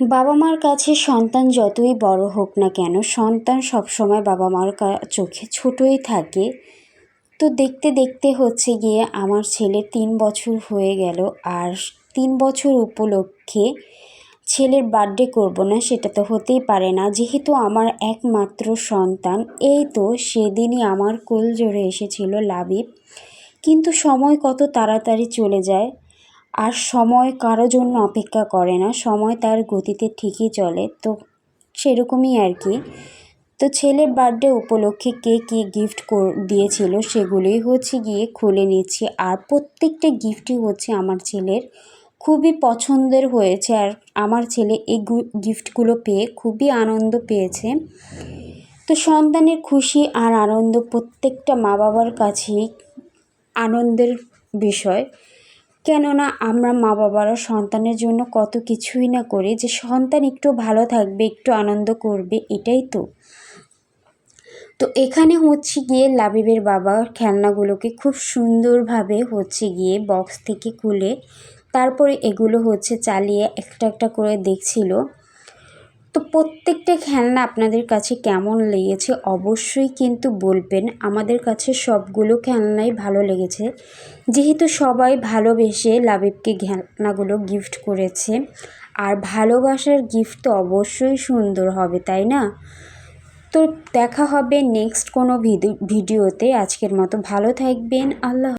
বাবা মার কাছে সন্তান যতই বড় হোক না কেন, সন্তান সবসময় বাবা মার চোখে ছোটই থাকে। তো দেখতে দেখতে হচ্ছে গিয়ে আমার ছেলে তিন বছর হয়ে গেল আর তিন বছর উপলক্ষে ছেলের বার্থডে করব না সেটা তো হতেই পারে না। যেহেতু আমার একমাত্র সন্তান, এই তো সেদিনই আমার কোল জোরে এসেছিল লাবিব। কিন্তু সময় কত তাড়াতাড়ি চলে যায় আর সময় কারও জন্য অপেক্ষা করে না, সময় তার গতিতে ঠিকই চলে। তো সেরকমই আর কি। তো ছেলের বার্থডে উপলক্ষে কে কে গিফট দিয়েছিল সেগুলোই হচ্ছে গিয়ে খুলে নিচ্ছি। আর প্রত্যেকটা গিফটই হচ্ছে আমার ছেলের। খুবই পছন্দের হয়েছে আর আমার ছেলে এই গিফটগুলো পেয়ে খুবই আনন্দ পেয়েছে। তো সন্তানের খুশি আর আনন্দ প্রত্যেকটা মা বাবার কাছেই আনন্দের বিষয়। কেননা আমরা মা বাবারা সন্তানের জন্য কত কিছুই না করি, যে সন্তান একটু ভালো থাকবে, একটু আনন্দ করবে, এটাই তো। তো এখানে হচ্ছে গিয়ে লাবিবের বাবা খেলনাগুলোকে খুব সুন্দরভাবে হচ্ছে গিয়ে বক্স থেকে খুলে তারপরে এগুলো হচ্ছে চালিয়ে একটা একটা করে দেখছিল। তো প্রত্যেকটা খেলনা আপনাদের কাছে কেমন লেগেছে অবশ্যই কিন্তু বলবেন। আমাদের কাছে সবগুলো খেলনাই ভালো লেগেছে। যেহেতু সবাই ভালোবেসে লাবিবকে খেলনাগুলো গিফট করেছে, আর ভালোবাসার গিফট তো অবশ্যই সুন্দর হবে, তাই না? তো দেখা হবে নেক্সট কোনো ভিডিওতে। আজকের মতো ভালো থাকবেন। আল্লাহ